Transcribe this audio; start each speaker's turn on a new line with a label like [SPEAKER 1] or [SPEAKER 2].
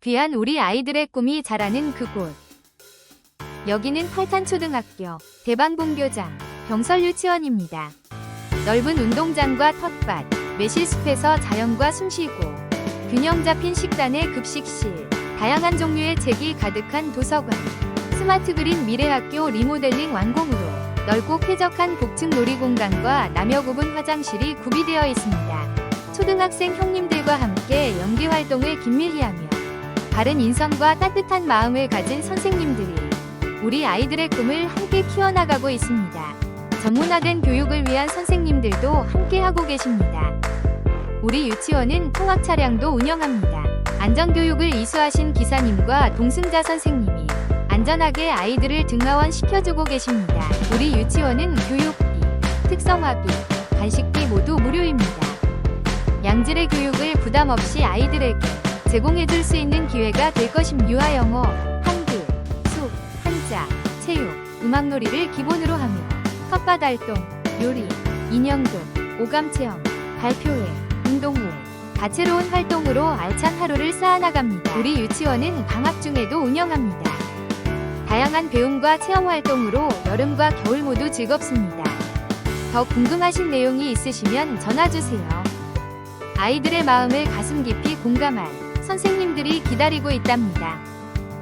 [SPEAKER 1] 귀한 우리 아이들의 꿈이 자라는 그곳. 여기는 팔탄초등학교 대방분교장 병설유치원입니다. 넓은 운동장과 텃밭, 매실숲에서 자연과 숨쉬고 균형 잡힌 식단의 급식실, 다양한 종류의 책이 가득한 도서관, 스마트 그린 미래학교 리모델링 완공으로 넓고 쾌적한 복층 놀이공간과 남녀 구분 화장실이 구비되어 있습니다. 초등학생 형님들과 함께 연기 활동을 긴밀히 하며 바른 인성과 따뜻한 마음을 가진 선생님들이 우리 아이들의 꿈을 함께 키워나가고 있습니다. 전문화된 교육을 위한 선생님들도 함께 하고 계십니다. 우리 유치원은 통학 차량도 운영합니다. 안전교육을 이수하신 기사님과 동승자 선생님이 안전하게 아이들을 등하원 시켜주고 계십니다. 우리 유치원은 교육비, 특성화비, 간식비 모두 무료입니다. 양질의 교육을 부담 없이 아이들에게 제공해줄 수 있는 기회가 될 것입니다. 유아 영어, 한글, 수업, 한자, 체육, 음악놀이를 기본으로 하며 텃밭 활동, 요리, 인형극, 오감 체험, 발표회, 운동회, 다채로운 활동으로 알찬 하루를 쌓아나갑니다. 우리 유치원은 방학 중에도 운영합니다. 다양한 배움과 체험 활동으로 여름과 겨울 모두 즐겁습니다. 더 궁금하신 내용이 있으시면 전화 주세요. 아이들의 마음을 가슴 깊이 공감할 선생님들이 기다리고 있답니다.